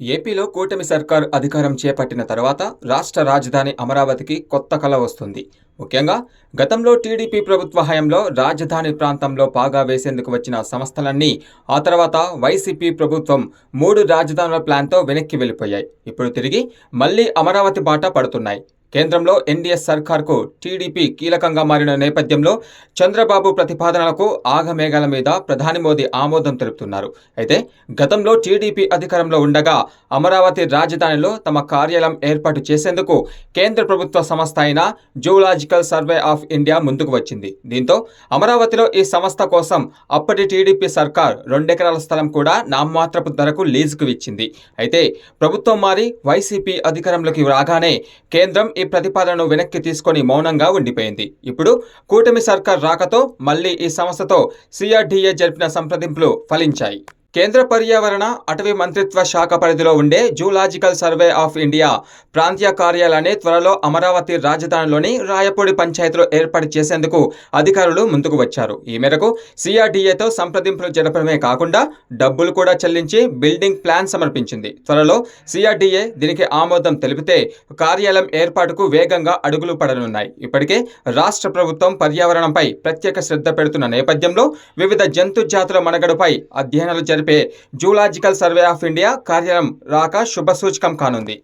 ఏపీలో కూటమి సర్కారు అధికారం చేపట్టిన తర్వాత రాష్ట్ర రాజధాని అమరావతికి కొత్త కల వస్తుంది. ముఖ్యంగా గతంలో టీడీపీ ప్రభుత్వ హయంలో రాజధాని ప్రాంతంలో పాగా వేసేందుకు వచ్చిన సంస్థలన్నీ ఆ తర్వాత వైసీపీ ప్రభుత్వం మూడు రాజధానుల ప్లాన్తో వెనక్కి వెళ్ళిపోయాయి. ఇప్పుడు తిరిగి మళ్ళీ అమరావతి బాట పడుతున్నాయి. కేంద్రంలో ఎన్డీఎస్ సర్కార్కు టీడీపీ కీలకంగా మారిన నేపథ్యంలో చంద్రబాబు ప్రతిపాదనలకు ఆగమేఘాల మీద ప్రధాని మోదీ ఆమోదం తెలుపుతున్నారు. అయితే గతంలో టీడీపీ అధికారంలో ఉండగా అమరావతి రాజధానిలో తమ కార్యాలయం ఏర్పాటు చేసేందుకు కేంద్ర ప్రభుత్వ సంస్థ అయిన జూలాజికల్ సర్వే ఆఫ్ ఇండియా ముందుకు వచ్చింది. దీంతో అమరావతిలో ఈ సంస్థ కోసం అప్పటి టీడీపీ సర్కార్ రెండెకరాల స్థలం కూడా నామమాత్రపు ధరకు లీజుకు ఇచ్చింది. అయితే ప్రభుత్వం మారి వైసీపీ అధికారంలోకి రాగానే కేంద్రం ఈ ప్రతిపాదనను వెనక్కి తీసుకొని మౌనంగా ఉండిపోయింది. ఇప్పుడు కూటమి సర్కార్ రాకతో మళ్ళీ ఈ సంస్థతో సిఆర్డీఏ జరిపిన సంప్రదింపులు ఫలించాయి. కేంద్ర పర్యావరణ అటవీ మంత్రిత్వ శాఖ పరిధిలో ఉండే జూలాజికల్ సర్వే ఆఫ్ ఇండియా ప్రాంతీయ కార్యాలయాన్ని త్వరలో అమరావతి రాజధానిలోని రాయపూడి పంచాయతీలో ఏర్పాటు చేసేందుకు అధికారులు ముందుకు వచ్చారు. ఈ మేరకు సిఆర్డీఏతో సంప్రదింపులు జరపడమే కాకుండా డబ్బులు కూడా చెల్లించి బిల్డింగ్ ప్లాన్ సమర్పించింది. త్వరలో సిఆర్డీఏ దీనికి ఆమోదం తెలిపితే కార్యాలయం ఏర్పాటుకు వేగంగా అడుగులు పడనున్నాయి. ఇప్పటికే రాష్ట్ర ప్రభుత్వం పర్యావరణంపై ప్రత్యేక శ్రద్ధ పెడుతున్న నేపథ్యంలో వివిధ జంతు జాతుల మనుగడపై అధ్యయనాలు తెలిపే జూలాజికల్ సర్వే ఆఫ్ ఇండియా కార్యాలయం రాక శుభసూచకం కానుంది.